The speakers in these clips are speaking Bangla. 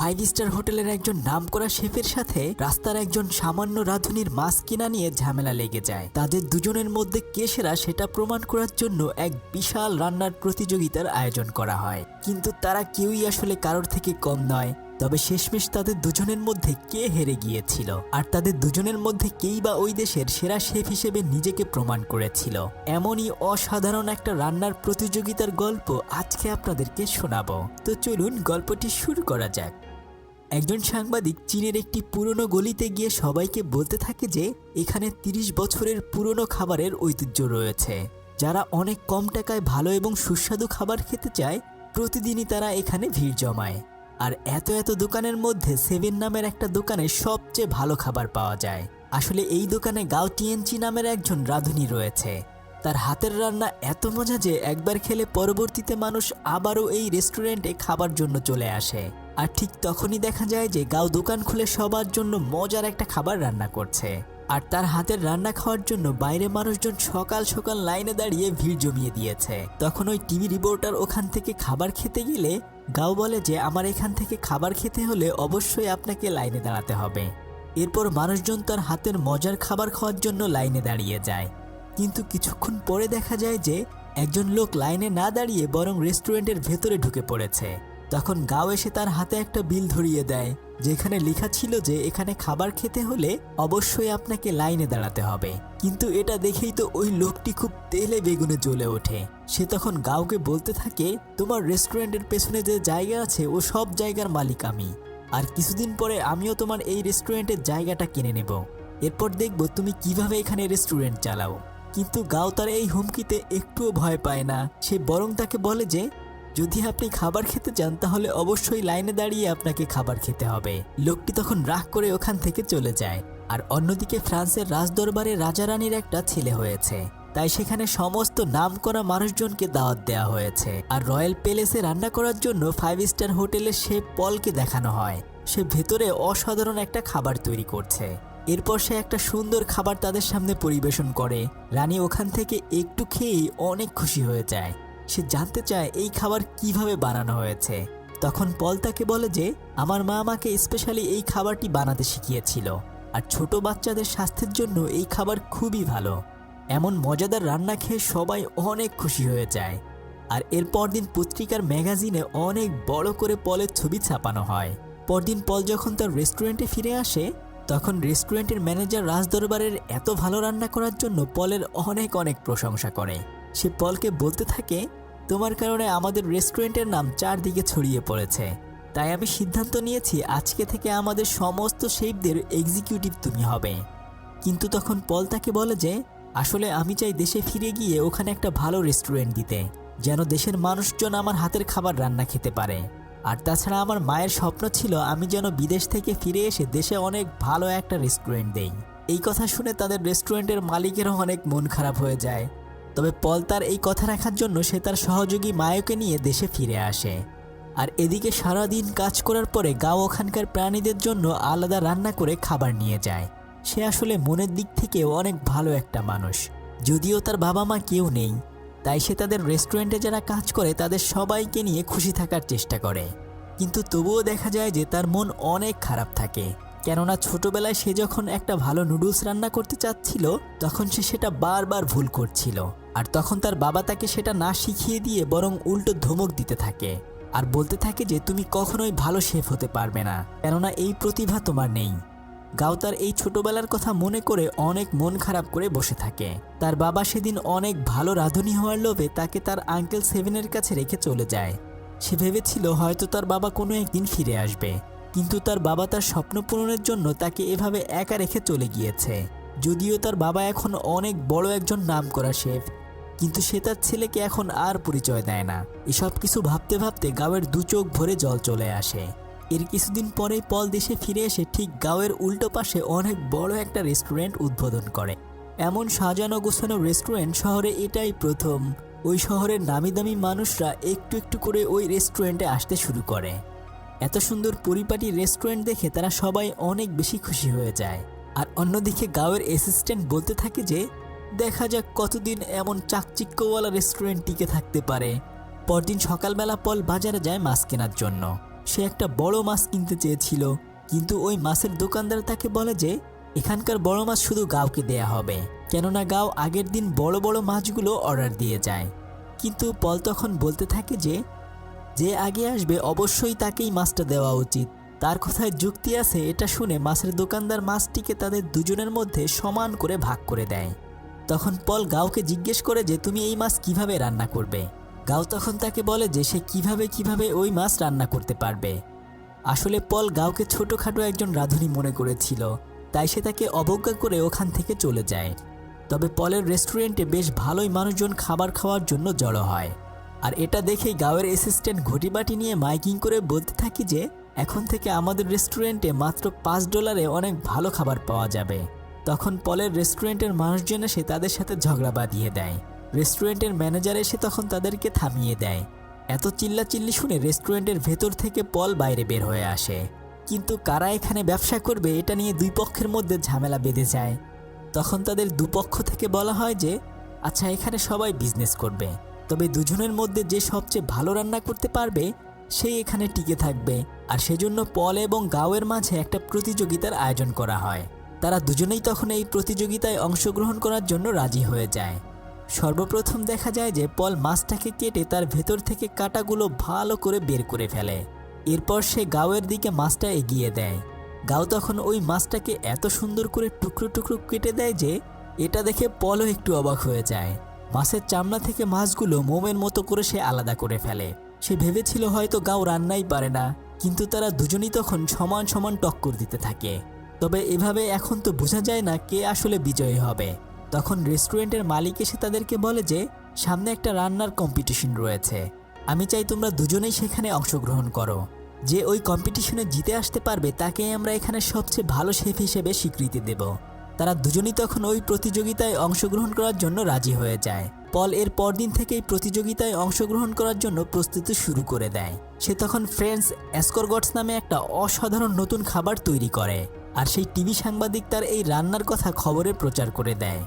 ফাইভ স্টার হোটেলের একজন নামকরা শেফের সাথে রাস্তার একজন সামান্য রাঁধুনির মাছ কিনা নিয়ে ঝামেলা লেগে যায়। তাদের দুজনের মধ্যে কে সেরা সেটা প্রমাণ করার জন্য এক বিশাল রান্নার প্রতিযোগিতার আয়োজন করা হয়। কিন্তু তারা কেউই আসলে কারোর থেকে কম নয়। তবে শেষমেশ তাদের দুজনের মধ্যে কে হেরে গিয়েছিল? আর তাদের দুজনের মধ্যে কেই বা ওই দেশের সেরা শেফ হিসেবে নিজেকে প্রমাণ করেছিল? এমনই অসাধারণ একটা রান্নার প্রতিযোগিতার গল্প আজকে আপনাদেরকে শোনাবো। তো চলুন গল্পটি শুরু করা যাক। একজন সাংবাদিক চীনের একটি পুরনো গলিতে গিয়ে সবাইকে বলতে থাকে যে, এখানে ৩০ বছরের পুরনো খাবারের ঐতিহ্য রয়েছে। যারা অনেক কম টাকায় ভালো এবং সুস্বাদু খাবার খেতে চায়, প্রতিদিনই তারা এখানে ভিড় জমায়। আর এত এত দোকানের মধ্যে সেভেন নামের একটা দোকানে সবচেয়ে ভালো খাবার পাওয়া যায়। আসলে এই দোকানে গাও টিএনচি নামের একজন রাঁধুনি রয়েছে। তার হাতের রান্না এত মজা যে, একবার খেলে পরবর্তীতে মানুষ আবারও এই রেস্টুরেন্টে খাবার জন্য চলে আসে। আর ঠিক তখনই দেখা যায় যে গাও দোকান খুলে সবার জন্য মজার একটা খাবার রান্না করছে। আর তার হাতের রান্না খাওয়ার জন্য বাইরে মানুষজন সকাল সকাল লাইনে দাঁড়িয়ে ভিড় জমিয়ে দিয়েছে। তখন ওই টিভি রিপোর্টার ওখান থেকে খাবার খেতে গেলে গাও বলে যে, আমার এখান থেকে খাবার খেতে হলে অবশ্যই আপনাকে লাইনে দাঁড়াতে হবে। এরপর মানুষজন তার হাতের মজার খাবার খাওয়ার জন্য লাইনে দাঁড়িয়ে যায়। কিন্তু কিছুক্ষণ পরে দেখা যায় যে, একজন লোক লাইনে না দাঁড়িয়ে বরং রেস্টুরেন্টের ভেতরে ঢুকে পড়েছে। তখন গাও এসে তার হাতে একটা বিল ধরিয়ে দেয়, যেখানে লেখা ছিল যে এখানে খাবার খেতে হলে অবশ্যই আপনাকে লাইনে দাঁড়াতে হবে। কিন্তু এটা দেখেই তো ওই লোকটি খুব তেলে বেগুনে জ্বলে ওঠে। সে তখন গাওকে বলতে থাকে, তোমার রেস্টুরেন্টের পেছনে যে জায়গা আছে, ও সব জায়গার মালিক আমি। আর কিছুদিন পরে আমিও তোমার এই রেস্টুরেন্টের জায়গাটা কিনে নেব। এরপর দেখব তুমি কীভাবে এখানে রেস্টুরেন্ট চালাও। কিন্তু গাও তার এই হুমকিতে একটুও ভয় পায় না। সে বরং তাকে বলে যে যদি আপনি খাবার খেতে চান, তাহলে অবশ্যই লাইনে দাঁড়িয়ে আপনাকে খাবার খেতে হবে। লোকটি তখন রাগ করে ওখান থেকে চলে যায়। আর অন্যদিকে ফ্রান্সের রাজদরবারে রাজা রানীর একটা ছেলে হয়েছে। তাই সেখানে সমস্ত নামকরা মানুষজনকে দাওয়াত দেওয়া হয়েছে। আর রয়্যাল প্যালেসে রান্না করার জন্য ফাইভ স্টার হোটেলে সে পলকে দেখানো হয়। সে ভেতরে অসাধারণ একটা খাবার তৈরি করছে। এরপর সে একটা সুন্দর খাবার তাদের সামনে পরিবেশন করে। রানী ওখান থেকে একটু খেয়েই অনেক খুশি হয়ে যায়। সে জানতে চায় এই খাবার কীভাবে বানানো হয়েছে। তখন পল তাকে বলে যে, আমার মা আমাকে স্পেশালি এই খাবারটি বানাতে শিখিয়েছিল, আর ছোট বাচ্চাদের স্বাস্থ্যের জন্য এই খাবার খুবই ভালো। এমন মজাদার রান্না খেয়ে সবাই অনেক খুশি হয়ে যায়। আর এর পরদিন পত্রিকার ম্যাগাজিনে অনেক বড় করে পলের ছবি ছাপানো হয়। পরদিন পল যখন তার রেস্টুরেন্টে ফিরে আসে, তখন রেস্টুরেন্টের ম্যানেজার রাজদরবারের এত ভালো রান্না করার জন্য পলের অনেক অনেক প্রশংসা করে। সে পলকে বলতে থাকে তোমার কারণে আমাদের রেস্টুরেন্টের নাম চারদিকে ছড়িয়ে পড়েছে। তাই আমি সিদ্ধান্ত নিয়েছি আজকে থেকে আমাদের সমস্ত শেফদের এক্সিকিউটিভ তুমি হবে। কিন্তু তখন পল তাকে বলে যে, আসলে আমি চাই দেশে ফিরে গিয়ে ওখানে একটা ভালো রেস্টুরেন্ট দিতে, যেন দেশের মানুষজন আমার হাতের খাবার রান্না খেতে পারে। আর তাছাড়া আমার মায়ের স্বপ্ন ছিল আমি যেন বিদেশ থেকে ফিরে এসে দেশে অনেক ভালো একটা রেস্টুরেন্ট দেই। এই কথা শুনে তাদের রেস্টুরেন্টের মালিকেরও অনেক মন খারাপ হয়ে যায়। তবে পল তার এই কথা রাখার জন্য সে তার সহযোগী মায়োকে নিয়ে দেশে ফিরে আসে। আর এদিকে সারাদিন কাজ করার পরে গাঁও ওখানকার প্রাণীদের জন্য আলাদা রান্না করে খাবার নিয়ে যায়। সে আসলে মনের দিক থেকে অনেক ভালো একটা মানুষ। যদিও তার বাবা মা কেউ নেই, তাই সে তাদের রেস্টুরেন্টে যারা কাজ করে তাদের সবাইকে নিয়ে খুশি থাকার চেষ্টা করে। কিন্তু তবুও দেখা যায় যে তার মন অনেক খারাপ থাকে। কেননা ছোটবেলায় সে যখন একটা ভালো নুডলস রান্না করতে চাচ্ছিল, তখন সে সেটা বারবার ভুল করছিল। আর তখন তার বাবা তাকে সেটা না শিখিয়ে দিয়ে বরং উল্টো ধমক দিতে থাকে। আর বলতে থাকে যে, তুমি কখনোই ভালো শেফ হতে পারবে না, কেননা এই প্রতিভা তোমার নেই। গাও তার এই ছোটবেলার কথা মনে করে অনেক মন খারাপ করে বসে থাকে। তার বাবা সেদিন অনেক ভালো রাঁধুনি হওয়ার লোভে তাকে তার আঙ্কেল সেভেনের কাছে রেখে চলে যায়। সে ভেবেছিল হয়তো তার বাবা কোনো একদিন ফিরে আসবে। কিন্তু তার বাবা তার স্বপ্ন পূরণের জন্য তাকে এভাবে একা রেখে চলে গিয়েছে। যদিও তার বাবা এখন অনেক বড় একজন নাম করা শেফ, কিন্তু সে তার ছেলেকে এখন আর পরিচয় দেয় না। এসব কিছু ভাবতে ভাবতে গাঁয়ের দু চোখ ভরে জল চলে আসে। এর কিছুদিন পরেই পল দেশে ফিরে এসে ঠিক গাঁয়ের উল্টো পাশে অনেক বড় একটা রেস্টুরেন্ট উদ্বোধন করে। এমন সাজানো গোছানো রেস্টুরেন্ট শহরে এটাই প্রথম। ওই শহরের নামি দামি মানুষরা একটু একটু করে ওই রেস্টুরেন্টে আসতে শুরু করে। এত সুন্দর পরিপাটি রেস্টুরেন্ট দেখে তারা সবাই অনেক বেশি খুশি হয়ে যায়। আর অন্যদিকে গাঁয়ের অ্যাসিস্ট্যান্ট বলতে থাকে যে, দেখা যাক কতদিন এমন চাকচিক্যওয়ালা রেস্টুরেন্ট টিকে থাকতে পারে। পরদিন সকালবেলা পল বাজারে যায় মাছ কেনার জন্য। সে একটা বড় মাছ কিনতে চেয়েছিল, কিন্তু ওই মাছের দোকানদার তাকে বলে যে, এখানকার বড় মাছ শুধু গাওকে দেয়া হবে, কেননা গাও আগের দিন বড় বড় মাছগুলো অর্ডার দিয়ে যায়। কিন্তু পল তখন বলতে থাকে যে যে আগে আসবে অবশ্যই তাকেই মাছটা দেওয়া উচিত। তার কথায় যুক্তি আছে, এটা শুনে মাছের দোকানদার মাছটিকে তাদের দুজনের মধ্যে সমান করে ভাগ করে দেয়। তখন পল গাওকে জিজ্ঞেস করে যে, তুমি এই মাছ কীভাবে রান্না করবে? গাও তখন তাকে বলে যে, সে কীভাবে কীভাবে ওই মাছ রান্না করতে পারবে? আসলে পল গাওকে ছোটোখাটো একজন রাঁধুনি মনে করেছিল, তাই সে তাকে অবজ্ঞা করে ওখান থেকে চলে যায়। তবে পলের রেস্টুরেন্টে বেশ ভালোই মানুষজন খাবার খাওয়ার জন্য জড়ো হয়। আর এটা দেখেই গাঁয়ের অ্যাসিস্ট্যান্ট ঘটিবাটি নিয়ে মাইকিং করে বলতে থাকি যে, এখন থেকে আমাদের রেস্টুরেন্টে মাত্র পাঁচ ডলারে অনেক ভালো খাবার পাওয়া যাবে। তখন পলের রেস্টুরেন্টের মানুষজন এসে তাদের সাথে ঝগড়া বাঁধিয়ে দেয়। রেস্টুরেন্টের ম্যানেজার এসে তখন তাদেরকে থামিয়ে দেয়। এত চিল্লাচিল্লি শুনে রেস্টুরেন্টের ভেতর থেকে পল বাইরে বের হয়ে আসে। কিন্তু কারা এখানে ব্যবসা করবে এটা নিয়ে দুই পক্ষের মধ্যে ঝামেলা বেঁধে যায়। তখন তাদের দুপক্ষ থেকে বলা হয় যে আচ্ছা এখানে সবাই বিজনেস করবে। তবে দুজনের মধ্যে যে সবচেয়ে ভালো রান্না করতে পারবে, সেই এখানে টিকে থাকবে। আর সেজন্য পল এবং গাওয়ের মাঝে একটা প্রতিযোগিতার আয়োজন করা হয়। তারা দুজনেই তখন এই প্রতিযোগিতায় অংশগ্রহণ করার জন্য রাজি হয়ে যায়। সর্বপ্রথম দেখা যায় যে পল মাছটাকে কেটে তার ভেতর থেকে কাটাগুলো ভালো করে বের করে ফেলে। এরপর সে গাওয়ের দিকে মাছটা এগিয়ে দেয়। গাও তখন ওই মাছটাকে এত সুন্দর করে টুকরো টুকরো কেটে দেয় যে, এটা দেখে পলও একটু অবাক হয়ে যায়। মাছের চামড়া থেকে মাছগুলো মোমের মতো করে সে আলাদা করে ফেলে। সে ভেবেছিল হয়তো গাও রান্নাই পারে না, কিন্তু তারা দুজনই তখন সমান সমান টক্কর দিতে থাকে। তবে এভাবে এখন তো বোঝা যায় না কে আসলে বিজয়ী হবে। তখন রেস্টুরেন্টের মালিক এসে তাদেরকে বলে যে, সামনে একটা রান্নার কম্পিটিশন রয়েছে। আমি চাই তোমরা দুজনেই সেখানে অংশগ্রহণ করো। যে ওই কম্পিটিশনে জিতে আসতে পারবে তাকে আমরা এখানে সবচেয়ে ভালো শেফ হিসেবে স্বীকৃতি দেব। তারা দুজনই তখন ওই প্রতিযোগিতায় অংশগ্রহণ করার জন্য রাজি হয়ে যায়। পল এর পরদিন থেকেই প্রতিযোগিতায় অংশগ্রহণ করার জন্য প্রস্তুতি শুরু করে দেয়। সে তখন ফ্রেন্ডস অ্যাসকরগটস নামে একটা অসাধারণ নতুন খাবার তৈরি করে আর সেই টিভি সাংবাদিক তার এই রান্নার কথা খবরে প্রচার করে দেয়।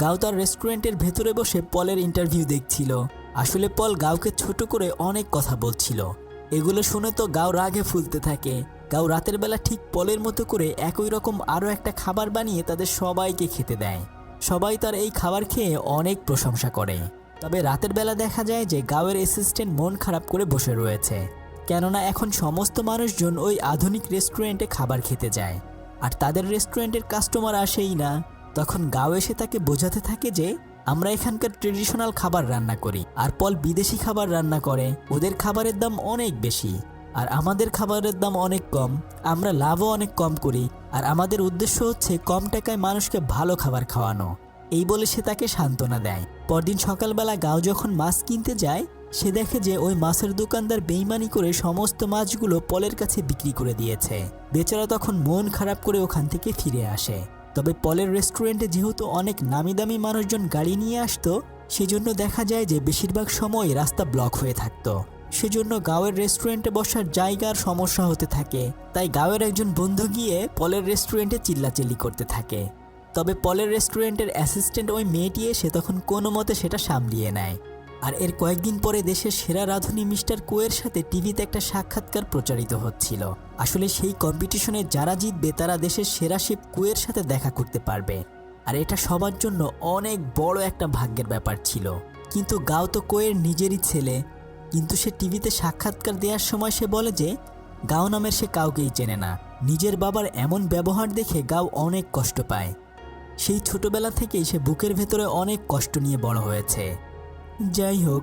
গাও তার রেস্টুরেন্টের ভেতরে বসে পলের ইন্টারভিউ দেখছিল। আসলে পল গাওকে ছোট করে অনেক কথা বলছিল। এগুলো শুনে তো গাও রাগে ফুলতে থাকে। গাও রাতের বেলা ঠিক পলের মতো করে একই রকম আরও একটা খাবার বানিয়ে তাদের সবাইকে খেতে দেয়। সবাই তার এই খাবার খেয়ে অনেক প্রশংসা করে। তবে রাতের বেলা দেখা যায় যে গাওয়ের অ্যাসিস্ট্যান্ট মন খারাপ করে বসে রয়েছে। কেননা এখন সমস্ত মানুষজন ওই আধুনিক রেস্টুরেন্টে খাবার খেতে যায়। আর তাদের রেস্টুরেন্টের কাস্টমার আসেই না। তখন গাও এসে তাকে বোঝাতে থাকে যে আমরা এখানকার ট্রেডিশনাল খাবার রান্না করি। আর পল বিদেশি খাবার রান্না করে। ওদের খাবারের দাম অনেক বেশি। আর আমাদের খাবারের দাম অনেক কম, আমরা লাভও অনেক কম করি, আর আমাদের উদ্দেশ্য হচ্ছে কম টাকায় মানুষকে ভালো খাবার খাওয়ানো। এই বলে সে তাকে সান্ত্বনা দেয়। পরদিন সকালবেলা গাও যখন মাছ কিনতে যায়, সে দেখে যে ওই মাছের দোকানদার বেইমানি করে সমস্ত মাছগুলো পলের কাছে বিক্রি করে দিয়েছে। বেচারা তখন মন খারাপ করে ওখান থেকে ফিরে আসে। তবে পলের রেস্টুরেন্টে যেহেতু অনেক নামি দামি মানুষজন গাড়ি নিয়ে আসতো, সেজন্য দেখা যায় যে বেশিরভাগ সময় রাস্তা ব্লক হয়ে থাকতো। সেজন্য গাঁয়ের রেস্টুরেন্টে বসার জায়গার সমস্যা হতে থাকে। তাই গাঁয়ের একজন বন্ধু গিয়ে পলের রেস্টুরেন্টে চিল্লাচিল্লি করতে থাকে। তবে পলের রেস্টুরেন্টের অ্যাসিস্ট্যান্ট ওই মেয়েটি এসে তখন কোনো মতে সেটা সামলিয়ে নেয়। আর এর কয়েকদিন পরে দেশের সেরা রাঁধুনি মিস্টার কোয়ের সাথে টিভিতে একটা সাক্ষাৎকার প্রচারিত হচ্ছিল। আসলে সেই কম্পিটিশনে যারা জিতবে, তারা দেশের সেরা শেফ কুয়ের সাথে দেখা করতে পারবে। আর এটা সবার জন্য অনেক বড় একটা ভাগ্যের ব্যাপার ছিল। কিন্তু গাও তো কোয়ের নিজেরই ছেলে। কিন্তু সে টিভিতে সাক্ষাৎকার দেওয়ার সময় সে বলে যে, গাও নামের সে কাউকেই চেনে না। নিজের বাবার এমন ব্যবহার দেখে গাও অনেক কষ্ট পায়। সেই ছোটবেলা থেকেই সে বুকের ভেতরে অনেক কষ্ট নিয়ে বড় হয়েছে। যাই হোক,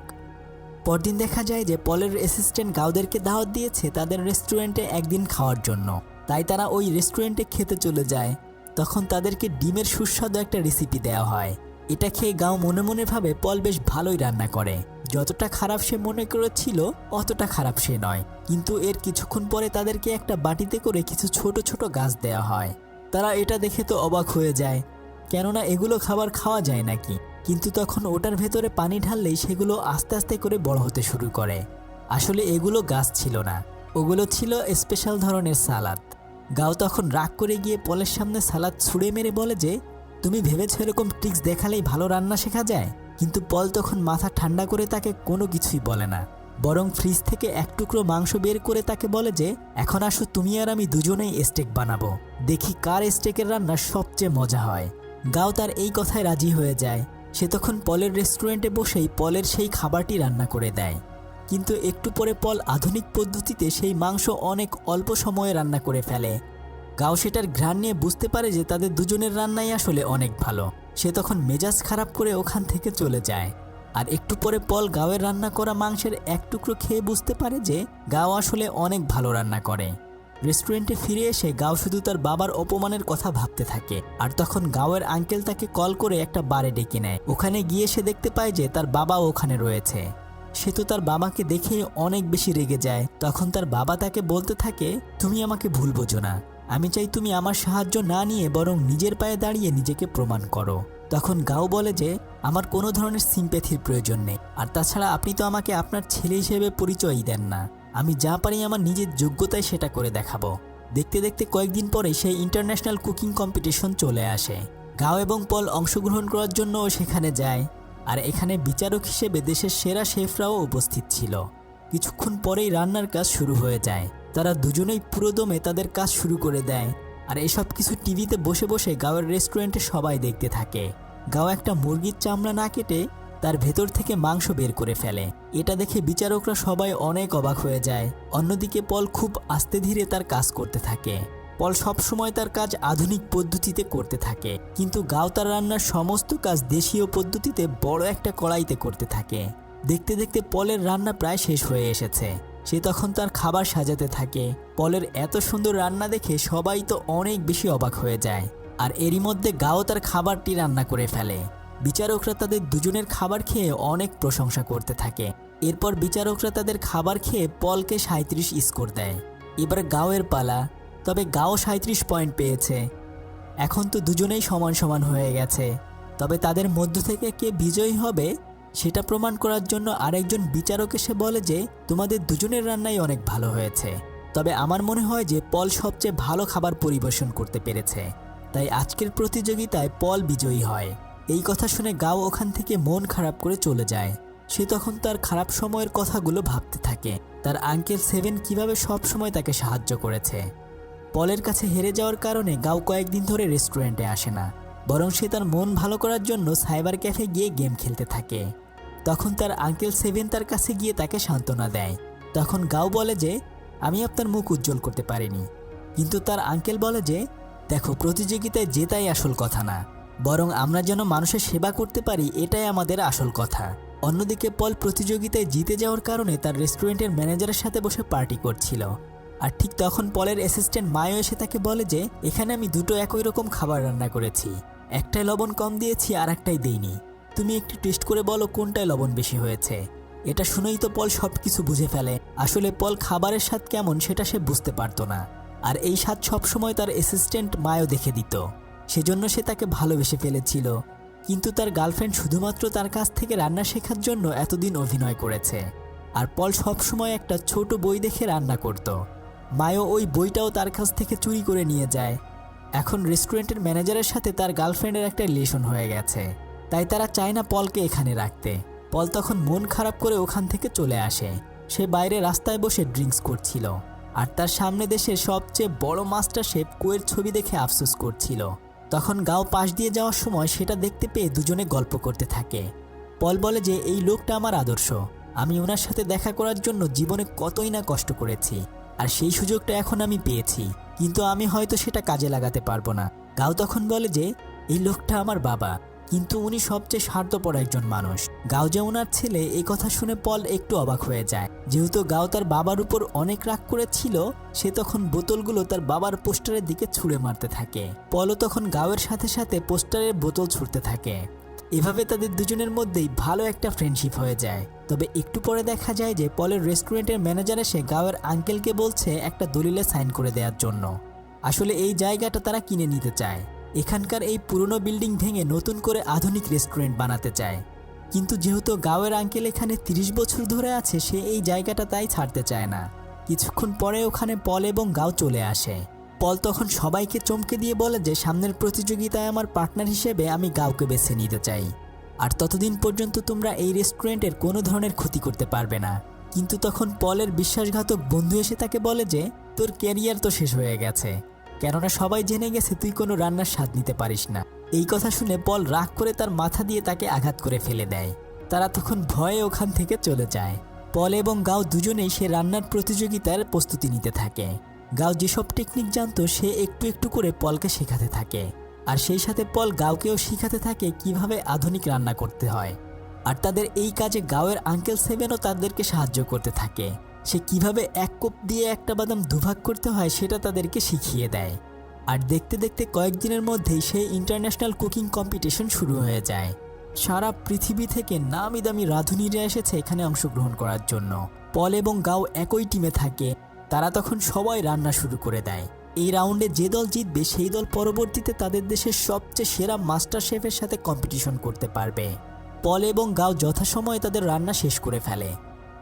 পরদিন দেখা যায় যে পলের অ্যাসিস্ট্যান্ট গাওদেরকে দাওয়াত দিয়েছে তাদের রেস্টুরেন্টে একদিন খাওয়ার জন্য। তাই তারা ওই রেস্টুরেন্টে খেতে চলে যায়। তখন তাদেরকে ডিমের সুস্বাদু একটা রেসিপি দেওয়া হয়। এটা খেয়ে গাও মনে মনে ভাবে পল বেশ ভালোই রান্না করে। যতটা খারাপ সে মনে করেছিল, অতটা খারাপ সে নয়। কিন্তু এর কিছুক্ষণ পরে তাদেরকে একটা বাটিতে করে কিছু ছোট ছোট গাছ দেওয়া হয়। তারা এটা দেখে তো অবাক হয়ে যায়। কেননা এগুলো খাবার খাওয়া যায় নাকি? কিন্তু তখন ওটার ভেতরে পানি ঢাললেই সেগুলো আস্তে আস্তে করে বড় হতে শুরু করে। আসলে এগুলো গাছ ছিল না। ওগুলো ছিল স্পেশাল ধরনের সালাদ। গাও তখন রাগ করে গিয়ে পলের সামনে সালাদ ছুঁড়ে মেরে বলে যে, তুমি ভেবেছো এরকম ট্রিক্স দেখালেই ভালো রান্না শেখা যায়? কিন্তু পল তখন মাথা ঠান্ডা করে তাকে কোনো কিছুই বলে না। বরং ফ্রিজ থেকে এক টুকরো মাংস বের করে তাকে বলে যে, এখন আসো তুমি আর আমি দুজনেই স্টেক বানাবো। দেখি কার স্টেকের রান্না সবচেয়ে মজা হয়। গাও তার এই কথায় রাজি হয়ে যায়। সে তখন পলের রেস্টুরেন্টে বসেই পলের সেই খাবারটি রান্না করে দেয়। কিন্তু একটু পরে পল আধুনিক পদ্ধতিতে সেই মাংস অনেক অল্প সময়ে রান্না করে ফেলে। গাও সেটার ঘ্রাণ নিয়ে বুঝতে পারে যে তাদের দুজনের রান্নাই আসলে অনেক ভালো। সে তখন মেজাজ খারাপ করে ওখান থেকে চলে যায়। আর একটু পরে পল গাওয়ের রান্না করা মাংসের এক টুকরো খেয়ে বুঝতে পারে যে গাও আসলে অনেক ভালো রান্না করে। রেস্টুরেন্টে ফিরে এসে গাও শুধু তার বাবার অপমানের কথা ভাবতে থাকে। আর তখন গাওয়ের আঙ্কেল তাকে কল করে একটা বারে ডেকে নেয়। ওখানে গিয়ে সে দেখতে পায় যে তার বাবাও ওখানে রয়েছে। সে তো তার বাবাকে দেখে অনেক বেশি রেগে যায়। তখন তার বাবা তাকে বলতে থাকে, তুমি আমাকে ভুল বোঝো না। আমি চাই তুমি আমার সাহায্য না নিয়ে বরং নিজের পায়ে দাঁড়িয়ে নিজেকে প্রমাণ করো। তখন গাও বলে যে, আমার কোনো ধরনের সিম্প্যাথির প্রয়োজন নেই। আর তাছাড়া আপনি তো আমাকে আপনার ছেলে হিসেবে পরিচয়ই দেন না। আমি যা পারি আমার নিজের যোগ্যতায় সেটা করে দেখাবো। দেখতে দেখতে কয়েকদিন পরে সেই ইন্টারন্যাশনাল কুকিং কম্পিটিশন চলে আসে। গাও এবং পল অংশগ্রহণ করার জন্য সেখানে যায়। আর এখানে বিচারক হিসেবে দেশের সেরা শেফরাও উপস্থিত ছিল। কিছুক্ষণ পরেই রান্নার কাজ শুরু হয়ে যায়। তারা দুজনেই পুরোদমে তাদের কাজ শুরু করে দেয়। আর এসব কিছু টিভিতে বসে বসে গাঁয়ের রেস্টুরেন্টে সবাই দেখতে থাকে। গাও একটা মুরগির চামড়া না কেটে তার ভেতর থেকে মাংস বের করে ফেলে। এটা দেখে বিচারকরা সবাই অনেক অবাক হয়ে যায়। অন্যদিকে পল খুব আস্তে ধীরে তার কাজ করতে থাকে। পল সবসময় তার কাজ আধুনিক পদ্ধতিতে করতে থাকে। কিন্তু গাও তার রান্নার সমস্ত কাজ দেশীয় পদ্ধতিতে বড় একটা কড়াইতে করতে থাকে। দেখতে দেখতে পলের রান্না প্রায় শেষ হয়ে এসেছে। সে তখন তার খাবার সাজাতে থাকে। পলের এত সুন্দর রান্না দেখে সবাই তো অনেক বেশি অবাক হয়ে যায়। আর এরই মধ্যে গাও তার খাবারটি রান্না করে ফেলে। বিচারকরা তাদের দুজনের খাবার খেয়ে অনেক প্রশংসা করতে থাকে। এরপর বিচারকরা তাদের খাবার খেয়ে পলকে সাঁত্রিশ স্কোর দেয়। এবার গাওয়ের পালা। তবে গাও সাঁত্রিশ পয়েন্ট পেয়েছে। এখন তো দুজনেই সমান সমান হয়ে গেছে। তবে তাদের মধ্য থেকে কে বিজয়ী হবে সেটা প্রমাণ করার জন্য আরেকজন বিচারক এসে বলে যে, তোমাদের দুজনের রান্নাই অনেক ভালো হয়েছে। তবে আমার মনে হয় যে পল সবচেয়ে ভালো খাবার পরিবেশন করতে পেরেছে। তাই আজকের প্রতিযোগিতায় পল বিজয়ী হয়। এই কথা শুনে গাও ওখান থেকে মন খারাপ করে চলে যায়। সে তখন তার খারাপ সময়ের কথাগুলো ভাবতে থাকে। তার আঙ্কেল সেভেন কীভাবে সব সময় তাকে সাহায্য করেছে? পলের কাছে হেরে যাওয়ার কারণে গাও কয়েকদিন ধরে রেস্টুরেন্টে আসে না। বরং সে তার মন ভালো করার জন্য সাইবার ক্যাফে গিয়ে গেম খেলতে থাকে। তখন তার আঙ্কেল সেভেন তার কাছে গিয়ে তাকে সান্ত্বনা দেয়। তখন গাও বলে যে, আমি আপনার মুখ উজ্জ্বল করতে পারিনি। কিন্তু তার আঙ্কেল বলে যে, দেখো, প্রতিযোগিতায় জেতাই আসল কথা না। বরং আমরা যেন মানুষের সেবা করতে পারি, এটাই আমাদের আসল কথা। অন্যদিকে পল প্রতিযোগিতায় জিতে যাওয়ার কারণে তার রেস্টুরেন্টের ম্যানেজারের সাথে বসে পার্টি করছিল। আর ঠিক তখন পলের অ্যাসিস্ট্যান্ট মায়ো এসে তাকে বলে যে, এখানে আমি দুটো একই রকম খাবার রান্না করেছি। একটাই লবণ কম দিয়েছি আর একটাই দেইনি। তুমি একটু টেস্ট করে বলো কোনটায় লবণ বেশি হয়েছে। এটা শুনেই তো পল সব কিছু বুঝে ফেলে। আসলে পল খাবারের স্বাদ কেমন সেটা সে বুঝতে পারতো না। আর এই স্বাদ সবসময় তার অ্যাসিস্ট্যান্ট মায়ও দেখে দিত। সেজন্য সে তাকে ভালোবেসে ফেলেছিল। কিন্তু তার গার্লফ্রেন্ড শুধুমাত্র তার কাছ থেকে রান্না শেখার জন্য এতদিন অভিনয় করেছে। আর পল সবসময় একটা ছোট বই দেখে রান্না করত। মায়ও ওই বইটাও তার কাছ থেকে চুরি করে নিয়ে যায়। এখন রেস্টুরেন্টের ম্যানেজারের সাথে তার গার্লফ্রেন্ডের একটা রিলেশন হয়ে গেছে। তাই তারা চায় না পলকে এখানে রাখতে। পল তখন মন খারাপ করে ওখান থেকে চলে আসে। সে বাইরে রাস্তায় বসে ড্রিঙ্কস করছিল। আর তার সামনে দেশের সবচেয়ে বড় মাস্টার শেফ কোয়ের ছবি দেখে আফসোস করছিল। তখন গাও পাশ দিয়ে যাওয়ার সময় সেটা দেখতে পেয়ে দুজনে গল্প করতে থাকে। পল বলে যে, এই লোকটা আমার আদর্শ। আমি ওনার সাথে দেখা করার জন্য জীবনে কতই না কষ্ট করেছি। আর সেই সুযোগটা এখন আমি পেয়েছি, কিন্তু আমি হয়তো সেটা কাজে লাগাতে পারব না। গাও তখন বলে যে, এই লোকটা আমার বাবা, কিন্তু উনি সবচেয়ে স্বার্থপর একজন মানুষ। গাও যে ওনার ছেলে এই কথা শুনে পল একটু অবাক হয়ে যায়। যেহেতু গাও তার বাবার উপর অনেক রাগ করেছিল, সে তখন বোতলগুলো তার বাবার পোস্টারের দিকে ছুঁড়ে মারতে থাকে। পলও তখন গাওয়ের সাথে সাথে পোস্টারের বোতল ছুঁড়তে থাকে। এভাবে তাদের দুজনের মধ্যেই ভালো একটা ফ্রেন্ডশিপ হয়ে যায়। তবে একটু পরে দেখা যায় যে পলের রেস্টুরেন্টের ম্যানেজার এসে গাঁয়ের আঙ্কেলকে বলছে একটা দলিলে সাইন করে দেওয়ার জন্য। আসলে এই জায়গাটা তারা কিনে নিতে চায়। এখানকার এই পুরনো বিল্ডিং ভেঙে নতুন করে আধুনিক রেস্টুরেন্ট বানাতে চায়। কিন্তু যেহেতু গাঁয়ের আঙ্কেল এখানে ৩০ বছর ধরে আছে, সে এই জায়গাটা তাই ছাড়তে চায় না। কিছুক্ষণ পরে ওখানে পল এবং গাও চলে আসে। পল তখন সবাইকে চমকে দিয়ে বলে যে, সামনের প্রতিযোগিতায় আমার পার্টনার হিসেবে আমি গাওকে বেছে নিতে চাই। আর ততদিন পর্যন্ত তোমরা এই রেস্টুরেন্টের কোনো ধরনের ক্ষতি করতে পারবে না। কিন্তু তখন পলের বিশ্বাসঘাতক বন্ধু এসে তাকে বলে যে, তোর ক্যারিয়ার তো শেষ হয়ে গেছে। কেননা সবাই জেনে গেছে তুই কোনো রান্নার স্বাদ নিতে পারিস না। এই কথা শুনে পল রাগ করে তার মাথা দিয়ে তাকে আঘাত করে ফেলে দেয়। তারা তখন ভয়ে ওখান থেকে চলে যায়। পল এবং গাও দুজনেই সে রান্নার প্রতিযোগিতার প্রস্তুতি নিতে থাকে। গাও যেসব টেকনিক জানতো, সে একটু একটু করে পলকে শেখাতে থাকে। আর সেই সাথে পল গাওকেও শিখাতে থাকে কীভাবে আধুনিক রান্না করতে হয়। আর তাদের এই কাজে গাওয়ের আঙ্কেল সেভেনও তাদেরকে সাহায্য করতে থাকে। সে কীভাবে এক কোপ দিয়ে একটা বাদাম দুভাগ করতে হয় সেটা তাদেরকে শিখিয়ে দেয়। আর দেখতে দেখতে কয়েকদিনের মধ্যেই সেই ইন্টারন্যাশনাল কুকিং কম্পিটিশন শুরু হয়ে যায়। সারা পৃথিবী থেকে নামি দামি রাঁধুনিরা এসেছে এখানে অংশগ্রহণ করার জন্য। পল এবং গাও একই টিমে থাকে, তারা তখন সবাই রান্না শুরু করে দেয়। এই রাউন্ডে যে দল জিতবে, সেই দল পরবর্তীতে তাদের দেশের সবচেয়ে সেরা মাস্টার শেফের সাথে কম্পিটিশন করতে পারবে। পল এবং গাও যথাসময়ে তাদের রান্না শেষ করে ফেলে।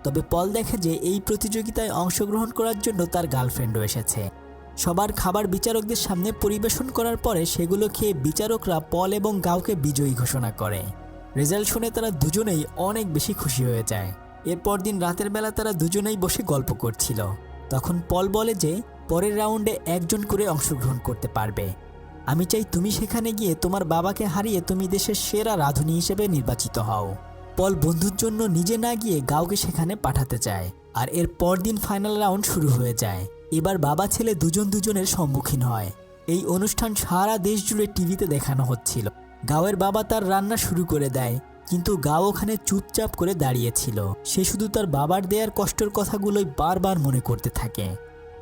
তবে পল দেখে যে এই প্রতিযোগিতায় অংশগ্রহণ করার জন্য তার গার্লফ্রেন্ডও এসেছে। সবার খাবার বিচারকদের সামনে পরিবেশন করার পরে সেগুলো খেয়ে বিচারকরা পল এবং গাওকে বিজয়ী ঘোষণা করে। রেজাল্ট শুনে তারা দুজনেই অনেক বেশি খুশি হয়ে যায়। এরপর দিন রাতের বেলা তারা দুজনেই বসে গল্প করছিল। তখন পল বলে যে পরের রাউন্ডে একজন করে অংশগ্রহণ করতে পারবে। আমি চাই তুমি সেখানে গিয়ে তোমার বাবাকে হারিয়ে তুমি দেশের সেরা রাঁধুনি হিসেবে নির্বাচিত হও। পল বন্ধুর জন্য নিজে না গিয়ে গাওকে সেখানে পাঠাতে চায়। আর এর পরদিন ফাইনাল রাউন্ড শুরু হয়ে যায়। এবার বাবা ছেলে দুজন দুজনের সম্মুখীন হয়। এই অনুষ্ঠান সারা দেশ জুড়ে টিভিতে দেখানো হচ্ছিল। গাওয়ের বাবা তার রান্না শুরু করে দেয়, কিন্তু গাও ওখানে চুপচাপ করে দাঁড়িয়েছিল সে শুধু তার বাবার দেয়ার কষ্টের কথাগুলোই বারবার মনে করতে থাকে।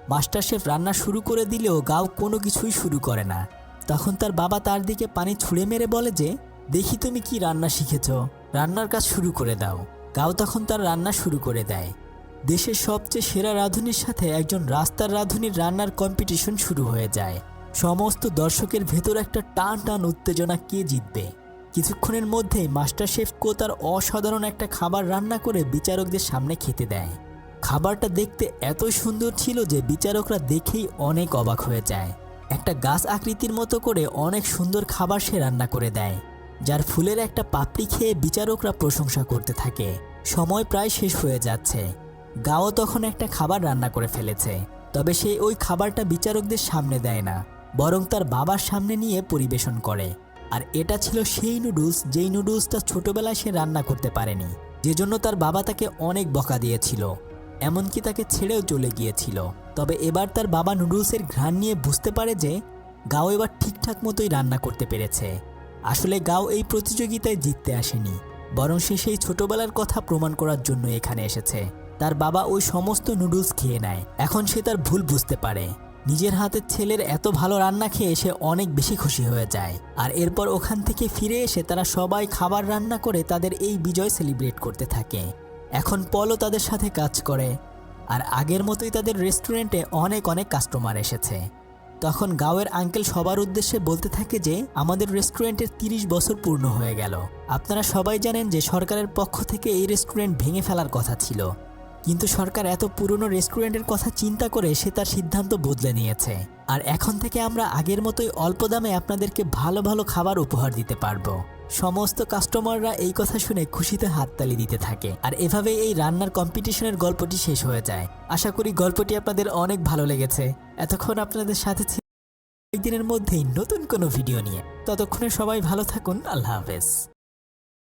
মাস্টার শেফ রান্না শুরু করে দিলেও গাও কোনো কিছুই শুরু করে না। তখন তার বাবা তার দিকে পানি ছুঁড়ে মেরে বলে যে, দেখি তুমি কি রান্না শিখেছ। রান্নার কাজ শুরু করে দাও। গাও তখন তার রান্না শুরু করে দেয়। দেশের সবচেয়ে সেরা রাঁধুনির সাথে একজন রাস্তার রাঁধুনির রান্নার কম্পিটিশন শুরু হয়ে যায়। সমস্ত দর্শকের ভেতর একটা টান টান উত্তেজনা কে জিতবে? কিছুক্ষণের মধ্যেই মাস্টার শেফ কো তার অসাধারণ একটা খাবার রান্না করে বিচারকদের সামনে খেতে দেয়। খাবারটা দেখতে এত সুন্দর ছিল যে বিচারকরা দেখেই অনেক অবাক হয়ে যায়। একটা গাছ আকৃতির মতো করে অনেক সুন্দর খাবার সে রান্না করে দেয়, যার ফুলের একটা পাপড়ি খেয়ে বিচারকরা প্রশংসা করতে থাকে। সময় প্রায় শেষ হয়ে যাচ্ছে। গাও তখন একটা খাবার রান্না করে ফেলেছে, তবে সে ওই খাবারটা বিচারকদের সামনে দেয় না, বরং তার বাবার সামনে নিয়ে পরিবেশন করে। আর এটা ছিল সেই নুডলস যেই নুডলসটা ছোটবেলায় সে রান্না করতে পারেনি যে জন্য তার বাবা তাকে অনেক বকা দিয়েছিল। এমনকি তাকে ছেড়েও চলে গিয়েছিল। তবে এবার তার বাবা নুডলসের ঘ্রাণ নিয়ে বুঝতে পারে যে, গাও এবার ঠিকঠাক মতোই রান্না করতে পেরেছে। আসলে গাও এই প্রতিযোগিতায় জিততে আসেনি, বরং সে সেই ছোটবেলার কথা প্রমাণ করার জন্য এখানে এসেছে। তার বাবা ওই সমস্ত নুডলস খেয়ে নেয়, এখন সে তার ভুল বুঝতে পারে। নিজের হাতের ছেলের এত ভালো রান্না খেয়ে সে অনেক বেশি খুশি হয়ে যায়। আর এরপর ওখান থেকে ফিরে এসে তারা সবাই খাবার রান্না করে তাদের এই বিজয় সেলিব্রেট করতে থাকে। এখন পলও তাদের সাথে কাজ করে। আর আগের মতোই তাদের রেস্টুরেন্টে অনেক অনেক কাস্টমার এসেছে। তখন গাঁয়ের আঙ্কেল সবার উদ্দেশ্যে বলতে থাকে যে, আমাদের রেস্টুরেন্টের তিরিশ বছর পূর্ণ হয়ে গেল। আপনারা সবাই জানেন যে সরকারের পক্ষ থেকে এই রেস্টুরেন্ট ভেঙে ফেলার কথা ছিল। কিন্তু সরকার এত পুরনো রেস্টুরেন্টের কথা চিন্তা করে সে তার সিদ্ধান্ত বদলে নিয়েছে। আর এখন থেকে আমরা আগের মতোই অল্প দামে আপনাদেরকে ভালো ভালো খাবার উপহার দিতে পারব। সমস্ত কাস্টমাররা এই কথা শুনে খুশিতে হাততালি দিতে থাকে। আর এভাবে এই রান্নার কম্পিটিশনের গল্পটি শেষ হয়ে যায়। আশা করি গল্পটি আপনাদের অনেক ভালো লেগেছে। এতক্ষণ আপনাদের সাথে একদিনের মধ্যেই নতুন কোনো ভিডিও নিয়ে। ততক্ষণে সবাই ভালো থাকুন। আল্লাহ হাফেজ।